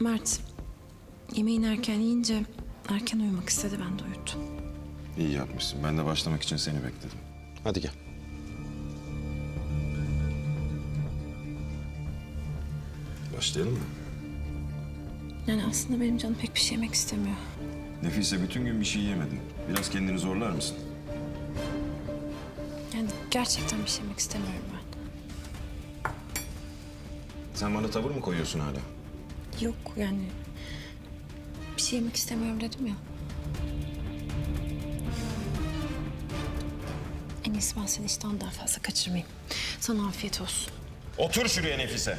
Mert, yemeğini erken yiyince erken uyumak istedi ben de uyuttum. İyi yapmışsın. Ben de başlamak için seni bekledim. Hadi gel. Başlayalım mı? Yani aslında benim canım pek bir şey yemek istemiyor. Nefise bütün gün bir şey yemedin. Biraz kendini zorlar mısın? Yani gerçekten bir şey yemek istemiyorum ben. Sen bana tavır mı koyuyorsun hala? Yok yani bir şey yemek istemiyorum dedim ya. En iyisi ben seni işten daha fazla kaçırmayayım. Sana afiyet olsun. Otur şuraya Nefise.